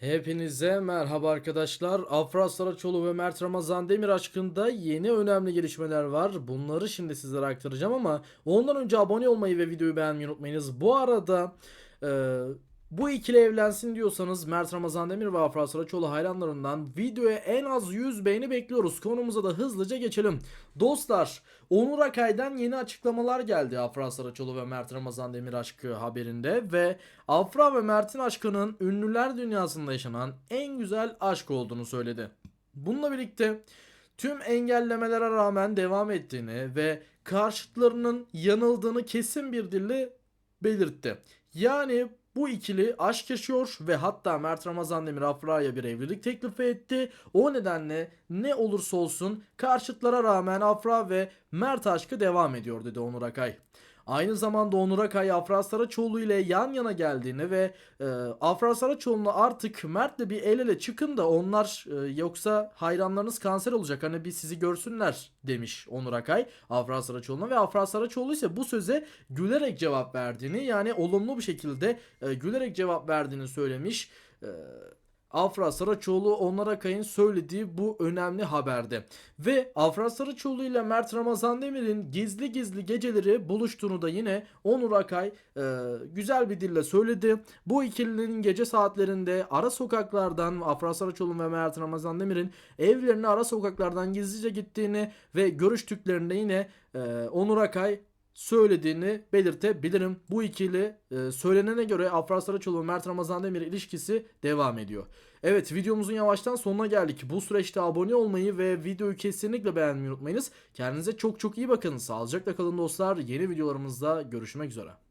Hepinize merhaba arkadaşlar. Afra Saraçoğlu ve Mert Ramazan Demir aşkında yeni önemli gelişmeler var. Bunları şimdi sizlere aktaracağım ama ondan önce abone olmayı ve videoyu beğenmeyi unutmayınız. Bu arada e, bu ikili evlensin diyorsanız Mert Ramazan Demir ve Afra Saraçoğlu hayranlarından videoya en az 100 beğeni bekliyoruz. Konumuza da hızlıca geçelim. Dostlar Onur Akay'dan yeni açıklamalar geldi Afra Saraçoğlu ve Mert Ramazan Demir aşkı haberinde ve Afra ve Mert'in aşkının ünlüler dünyasında yaşanan en güzel aşk olduğunu söyledi. Bununla birlikte tüm engellemelere rağmen devam ettiğini ve karşıtlarının yanıldığını kesin bir dille belirtti. Yani bu ikili aşk yaşıyor ve hatta Mert Ramazan Demir Afra'ya bir evlilik teklifi etti. O nedenle ne olursa olsun karşıtlara rağmen Afra ve Mert aşkı devam ediyor dedi Onur Akay. Aynı zamanda Onur Akay Afra Saraçoğlu ile yan yana geldiğini ve e, Afra Saraçoğlu'na artık Mert'le bir el ele çıkın da onlar e, yoksa hayranlarınız kanser olacak hani bir sizi görsünler demiş Onur Akay Afra Saraçoğlu'na ve Afra Saraçoğlu ise bu söze gülerek cevap verdiğini yani olumlu bir şekilde e, gülerek cevap verdiğini söylemiş. E, Afra Saraçoğlu Onur Akay'ın söylediği bu önemli haberde. Ve Afra Saraçoğlu ile Mert Ramazan Demir'in gizli gizli geceleri buluştuğunu da yine Onur Akay e, güzel bir dille söyledi. Bu ikilinin gece saatlerinde ara sokaklardan Afra Saraçoğlu ve Mert Ramazan Demir'in evlerine ara sokaklardan gizlice gittiğini ve görüştüklerinde yine e, Onur Akay söylediğini belirtebilirim. Bu ikili e, söylenene göre Afra Saraçoğlu ve Mert Ramazan Demir ilişkisi devam ediyor. Evet videomuzun yavaştan sonuna geldik. Bu süreçte abone olmayı ve videoyu kesinlikle beğenmeyi unutmayınız. Kendinize çok çok iyi bakın. Sağlıcakla kalın dostlar. Yeni videolarımızda görüşmek üzere.